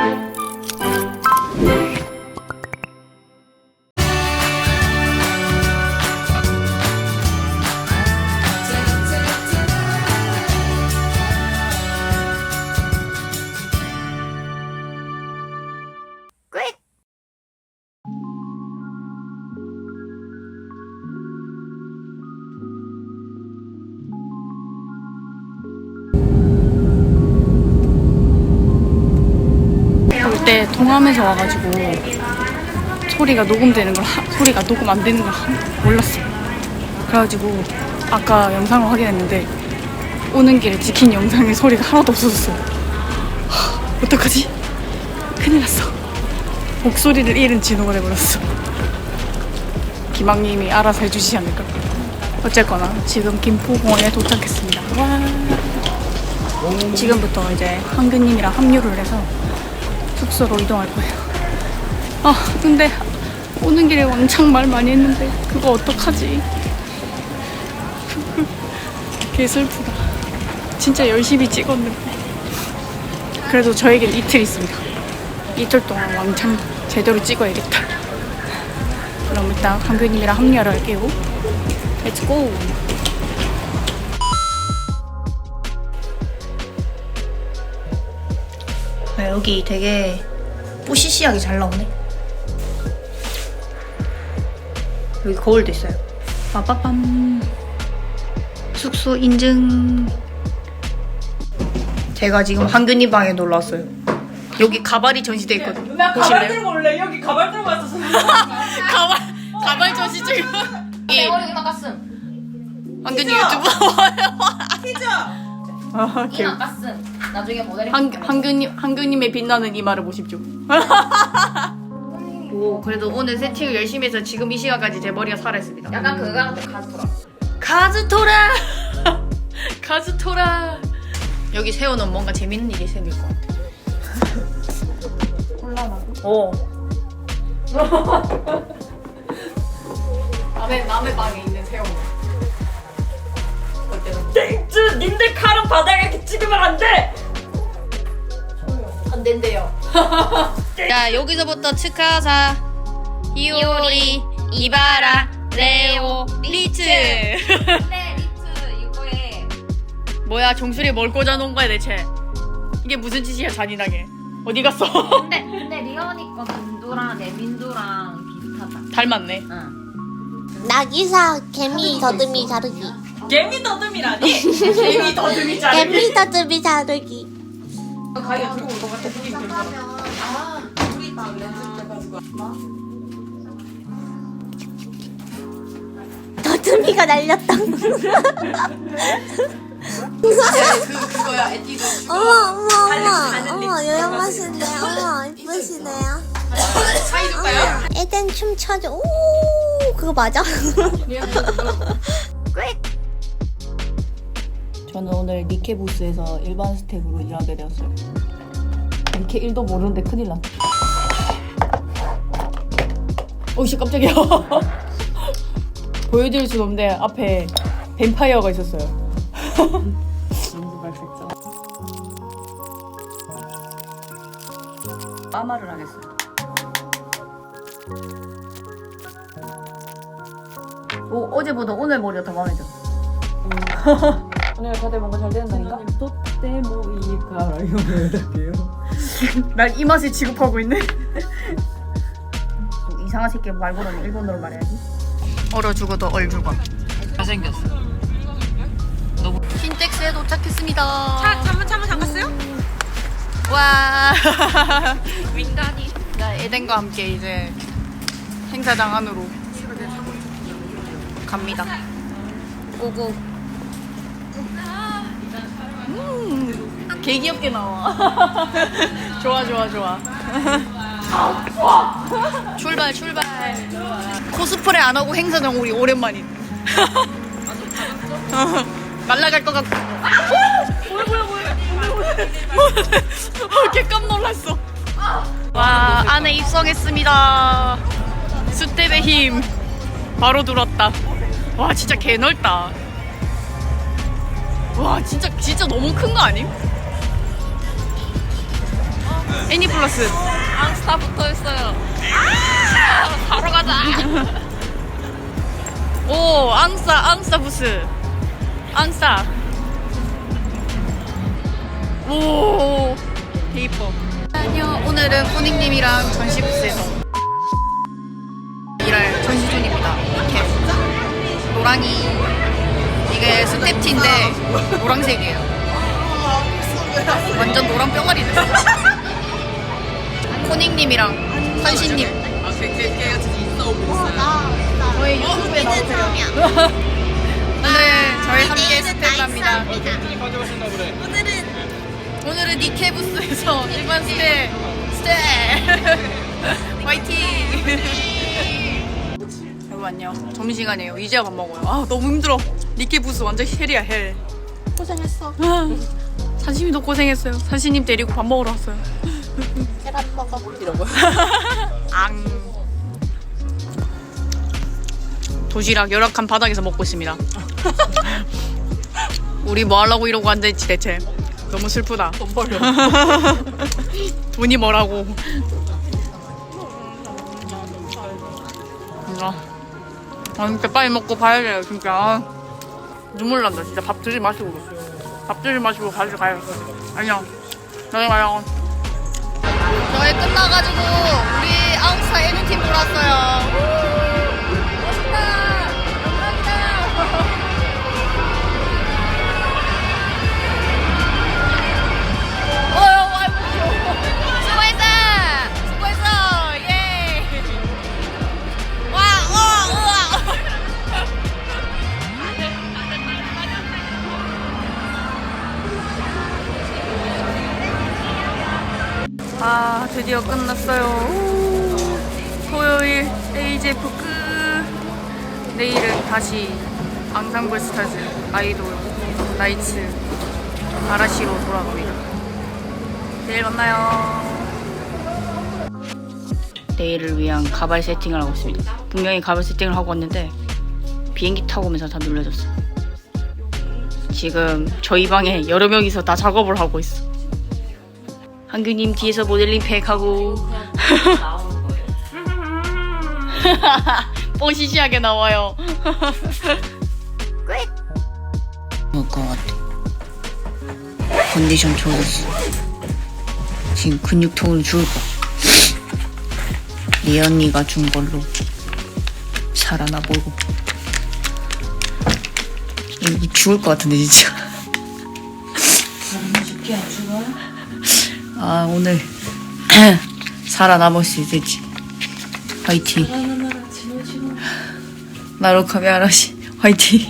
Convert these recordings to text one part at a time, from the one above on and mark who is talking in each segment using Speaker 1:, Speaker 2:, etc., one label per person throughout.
Speaker 1: Bye. 올때 동암에서 와가지고 소리가 녹음되는 걸 하- 소리가 녹음 안 되는 걸 하- 몰랐어. 그래가지고 아까 영상을 확인했는데 오는 길에 찍힌 영상에 소리가 하나도 없어졌어. 하, 어떡하지? 큰일 났어. 목소리를 잃은 진호가 돼버렸어. 기망님이 알아서 해주시지 않을까. 어쨌거나 지금 김포공항에 도착했습니다. 와. 지금부터 이제 황규님이랑 합류를 해서 숙소로 이동할 거예요. 아, 근데 오는 길에 왕창 말 많이 했는데 그거 어떡하지? 개 슬프다. 진짜 열심히 찍었는데. 그래도 저에겐 이틀 있습니다. 이틀 동안 왕창 제대로 찍어야겠다. 그럼 일단 강규님이랑 합류하러 할게요. Let's go!
Speaker 2: 여기 되게 뽀시시하게 잘 나오네. 여기 거울도 있어요. 빠빠밤. 숙소 인증. 제가 지금 황균이 방에 놀러 왔어요. 여기 가발이 전시돼 있거든요.
Speaker 3: 나 가발
Speaker 2: 보실래요?
Speaker 3: 들고 올래 여기 가발 들고 왔어
Speaker 1: 가발, 가발 전시 중이고. 이
Speaker 4: 머리 깎았음.
Speaker 1: 황규님 유튜브 와요.
Speaker 3: 피자
Speaker 1: 아, 개
Speaker 4: 이나 깎았음. 나중에 모델링.
Speaker 1: 한, 한규님, 한규님의 빛나는 이마를 보십시오. 오, 그래도 오늘 세팅을 열심히 해서 지금 이 시간까지 제 머리가 살아있습니다.
Speaker 4: 약간 그거 같아 가스토라.
Speaker 1: 가즈토라! 가즈토라! 여기 세우는 뭔가 재밌는 일이 생길 것 같아. 혼란하고? 어. 남의, 남의 방에 있는 새우.
Speaker 3: 땡즈 님들 칼은 바닥에 이렇게 찍으면 안 돼.
Speaker 4: 안 된대요.
Speaker 1: 자 여기서부터 츠카사. 히오리 이바라 레오 리츠.
Speaker 4: 네 리트 이거에.
Speaker 1: 뭐야 종술이 뭘 꽂아놓은 거야 대체? 이게 무슨 짓이야 잔인하게. 어디 갔어?
Speaker 4: 근데 근데 리언이 거 민두랑 내 민두랑 비슷하다.
Speaker 1: 닮았네.
Speaker 4: 응.
Speaker 5: 나기사 개미 더듬이 자르기
Speaker 3: 개미 더듬이라니? 개미 더듬이 자르기.
Speaker 5: 개미 더듬이 자르기.
Speaker 3: 가위가 들고 올것 같아. 느낌 들잖아
Speaker 5: 더듬이가 날렸다
Speaker 1: 그 그거야 에티도
Speaker 5: 어머 어머 어머. 어머 요양하시네. 어머 이쁘시네요.
Speaker 1: 사이좋까요?
Speaker 5: 에덴 춤춰줘. 오 그거 맞아?
Speaker 1: 저는 오늘 니케 부스에서 일반 스텝으로 일하게 되었어요. 니케 1도 모르는데 큰일 났다. 어이씨 깜짝이야. 보여드릴 순 없는데 앞에 뱀파이어가 있었어요. 빠마를 하겠어요. 오, 어제보다 오늘 머리가 더 마음에 들어 오늘 다들 뭔가 잘 되는 날인가?
Speaker 3: 또때 모이가 이거
Speaker 1: 날이 맛에 취급하고 있네. 좀 이상한 새끼 말고는 일본어로 말해야지. 얼어 죽어도 얼 죽어. 잘생겼어. 너무 킨텍스에 도착했습니다. 차 잠깐 잠깐 잠갔어요? 와. 윈다니. 나 에덴과 함께 이제 행사장 안으로 갑니다. 오고. 개 귀엽게 나와. 좋아 좋아 좋아. 출발 출발. 코스프레 안 하고 행사장 우리 오랜만이. 날라갈 것 같고. 뭐야 뭐야 뭐야. 어, 개깜 놀랐어. 와 안에 입성했습니다. 스텝의 힘 바로 들었다. 와 진짜 개 넓다. 와 진짜 진짜 너무 큰 거 아님? 애니 플러스.
Speaker 4: 앙스타 붙어 있어요. 아! 바로 가자.
Speaker 1: 오, 앙싸, 앙싸 부스. 앙싸. 오, 개 이뻐. 안녕. 오늘은 꾸닝님이랑 전시 부스에서 일할 전시 중입니다. 이렇게 노랑이 이게 스텝티인데 노랑색이에요. 완전 노랑 뿅아리 됐어. 코닝님이랑 선신님. 저희 유튜브에 나오세요. 오늘 저희 함께 스텝합니다. 오늘은 니케 부스에서 일반 스텝 스텝 화이팅. 여러분 안녕. 점심시간이에요. 이제야 밥 먹어요. 아 너무 힘들어. 니케 부스 완전 헬이야 헬.
Speaker 5: 고생했어.
Speaker 1: 산신님도 고생했어요. 산신님 데리고 밥 먹으러 왔어요.
Speaker 5: 계란 먹어. 이러고.
Speaker 1: 앙. 도시락 열악한 바닥에서 먹고 있습니다. 우리 뭐 하려고 이러고 앉아있지 대체. 너무 슬프다. 돈 벌려. 돈이 뭐라고. 진짜. 아 진짜 빨리 먹고 가야 돼요 진짜. 아, 눈물 난다 진짜 밥 드지 마시고. 밥 드지 마시고 가지 가요. 안녕. 나중에 가요. 저희 끝나가지고 우리 아웃사 N팀 돌았어요. 내일은 다시 앙상블 스타즈 아이돌 나이츠 아라시로 돌아갑니다. 내일 만나요. 내일을 위한 가발 세팅을 하고 있습니다. 분명히 가발 세팅을 하고 왔는데 비행기 타고 오면서 다 눌려졌어요 지금 저희 방에 여러 명이서 다 작업을 하고 있어. 한규님 뒤에서 모델링 팩하고 뽀시시하게 나와요
Speaker 6: 먹을 것 같아. 컨디션 좋았어. 지금 죽을 것 같아. 네 언니가 준 걸로 살아나 보고. 이거 죽을 것 같은데 진짜. 아 오늘 살아남을 수 있을지 화이팅 나로카미 아라시. 화이팅.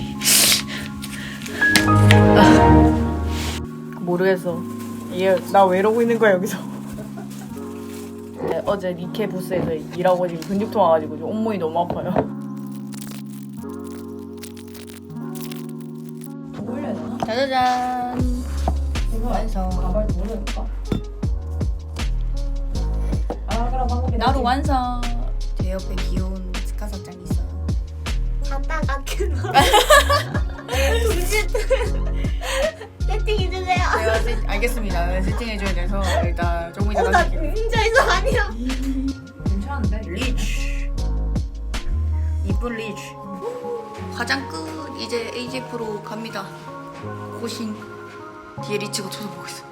Speaker 1: 모르겠어. 얘 나왜 이러고 있는 거야 여기서. 네, 어제 니케 부스에서 일하고 지금 근육통 와가지고 지금 온몸이 너무 아파요. 짜자잔. 완성. 나도 완성. 제 옆에 귀여운 스카사짱 있어 요
Speaker 5: 자다가 그거. 동시 세팅해주세요.
Speaker 1: 제가 세, 알겠습니다. 세팅해줘야 돼서 일단 조금 이따
Speaker 5: 어, 나
Speaker 1: 다시
Speaker 5: 진짜 이상 아니야.
Speaker 1: 리치. 이쁜 리치. 화장 끝. 이제 AJF로 갑니다. 고신. 뒤에 리치가 쳐다보고 있어.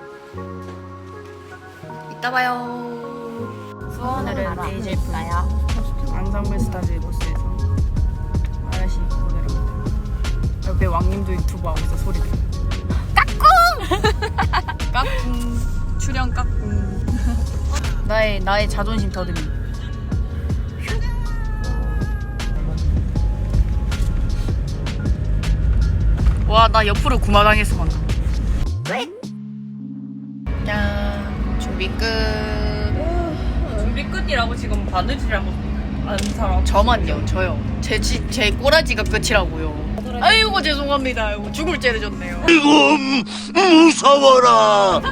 Speaker 1: 이따 봐요. 오늘은 AJF 앙상블 스타즈 부스에서 옆에 왕님도 유튜브 하고 있어 소리 들려. 까꿍! 까꿍. 출연 까꿍. 나의 나의 자존심 더듬이 와 나 옆으로 구마당했어 방금. 짠. 준비 끝.
Speaker 3: 준비 끝이라고 지금 바느질하고 안 사람.
Speaker 1: 저만요 저요. 제, 지- 제 꼬라지가 끝이라고요 아이고 죄송합니다. 아이고 죽을 죄를 졌네요.
Speaker 7: 무서워라.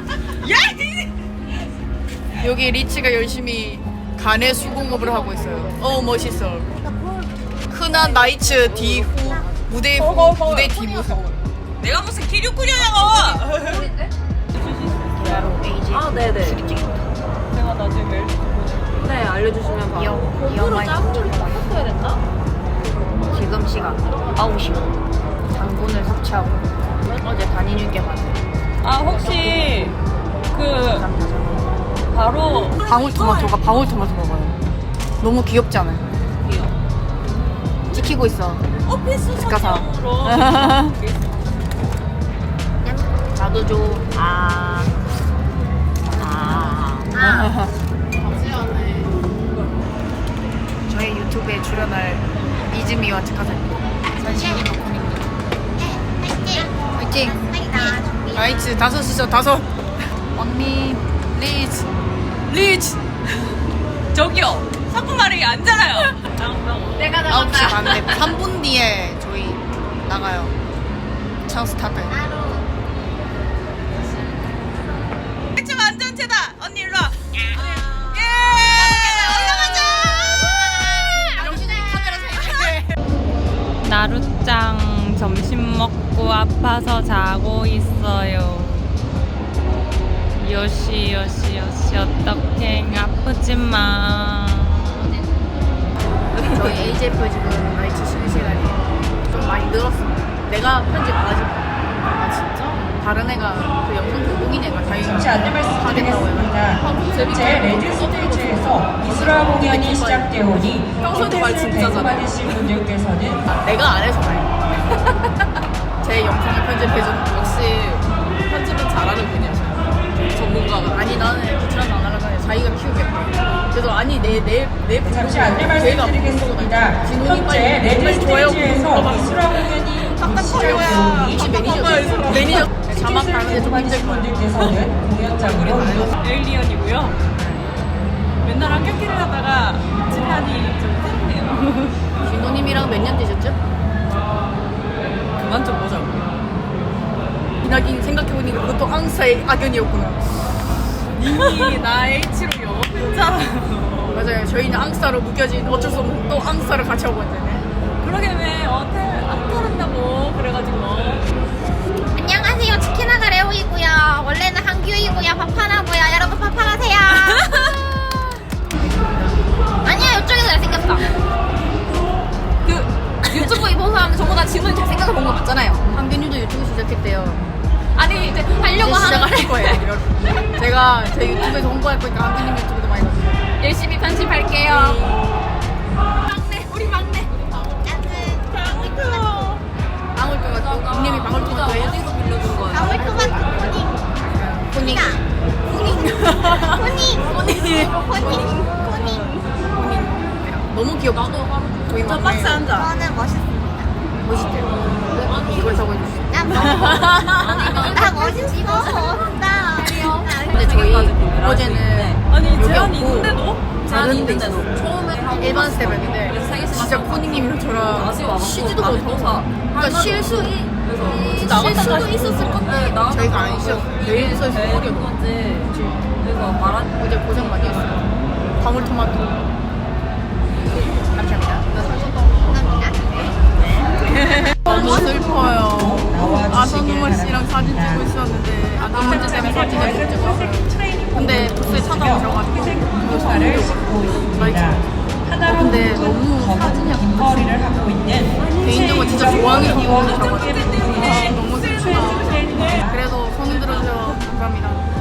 Speaker 1: 여기 리치가 열심히 간의 수공업을 하고 있어요. 어 멋있어. 흔한 나이츠 뒤후 무대 후 무대 뒤 모습.
Speaker 3: 내가 무슨
Speaker 1: AJ
Speaker 3: 아 네네.
Speaker 8: 알려주시면 바로
Speaker 1: 이어
Speaker 8: 공부로 짬으로 바꿔야 된다?
Speaker 1: 지금 시간 9시 당분을 섭취하고 어제 단인육개 맛을
Speaker 3: 아 혹시 그 바로
Speaker 9: 방울토마토가 방울토마토 먹어요. 너무 귀엽지 않아요? 찍히고 있어.
Speaker 3: 오피스. 성형으로
Speaker 1: 나도 줘. 아. 아. 저희 유튜브에 출연할 이즈미와 치카사입니다. 산신이 덕분입니다. 화이팅! 라이츠 다섯이죠, 다섯! 언니, 리즈! 리즈!
Speaker 3: 저기요 상품마리 앉아요
Speaker 8: 내가
Speaker 1: 9시 반에 3분 뒤에 저희 나가요. 차 스타트.
Speaker 3: 좀 안전체다 언니 일로 와 나루짱 점심 먹고 아파서 자고 있어요. 요시 요시 요시 어떡해 아프지 마.
Speaker 1: 저희 AJF 지금 라이츠 쉬는 시간이 좀 많이 늘었어. 내가 편집 안 하지. 아, 진짜? 다른 애가, 그 영상 공공인 애가
Speaker 10: 잠시 안내
Speaker 1: 하겠다고 해가지고.
Speaker 10: 말씀드리겠습니다. 현재 레드 스테이지에서 공연이 시작되어 오니
Speaker 1: 평소에도 말 진짜.
Speaker 10: 배송받으실 분들께서는
Speaker 1: 내가 안 해서 다행. 제 영상을 편집해주는 역시 편집은 잘하는 분이야. 전문가가. 아니 나는 귀찮아서 안 하려고 해. 자기가 키우겠다. 그래서 아니 내내내
Speaker 10: 잠시 안내 말씀드리겠습니다. 현재 레드 스테이지에서 이스라 공연이
Speaker 1: 혹시 매니저 매니저 자막 가는데 좀 힘들 거야.
Speaker 10: 분들께서는 공연장으로
Speaker 3: 에일리언이고요. 맨날 학교길을 가다가 집안이 좀 힘드네요.
Speaker 1: 진호님이랑 몇 년 되셨죠?
Speaker 3: 그만 좀 보자고.
Speaker 1: 이나긴 생각해보니까 그것도 앙사의 악연이었구나.
Speaker 3: 님이 나 H로 영어 했잖아.
Speaker 1: 맞아요. 저희는 앙사로 묶여진 어쩔 수 없는 또 앙사를 같이 하고 있는데.
Speaker 3: 그러게 왜 어텔 안 타른다고 그래가지고.
Speaker 5: 안녕
Speaker 1: 제가 제 유튜브에서 홍보할 거니까 황균님 유튜브도 많이 봐주세요.
Speaker 5: 열심히 편집할게요. 막내 우리 막내.
Speaker 1: 방울토마토. 닉네임이 방울토마토예요?
Speaker 5: 어디서 빌려준 거예요? 방울 토마토
Speaker 1: 코닝.
Speaker 5: 코닝 코닝 코닝 코닝
Speaker 1: 너무 귀엽다. 저희
Speaker 3: 저 박스 앉아.
Speaker 5: 저는 멋있습니다.
Speaker 1: 멋있대요. 이걸 사고 해주세요.
Speaker 5: 난 멋있어. 나 멋있어. 나
Speaker 1: 근데 저희 어제는
Speaker 3: 아니 제한이 있는데도?
Speaker 1: 데 있었어. 처음에 일반 스텝 했는데 진짜 코닝님이랑 저랑 쉬지도 못하고 그러니까 쉴수 쉴 수도 있었을 건데 저희가 안 쉬었어요. 내일 서 있어 머리
Speaker 3: 그래서 말한
Speaker 1: 어제 고생 많이 했어요. 방울토마토. 감사합니다. 너무 슬퍼요. 아선우머 씨랑 사진 찍고 있었는데 안전 문제 때문에 사진을 못 찍었어요. 근데 부스에 찾아오셔가지고 이거 사는
Speaker 10: 게고
Speaker 1: 라이트.
Speaker 10: 하나로
Speaker 1: 근데 너무 사진이
Speaker 10: 있는
Speaker 1: 개인적으로 진짜 좋아하는 기분이셔가지고 아, 너무 슬프다. 그래도 손 흔들어주셔서 감사합니다.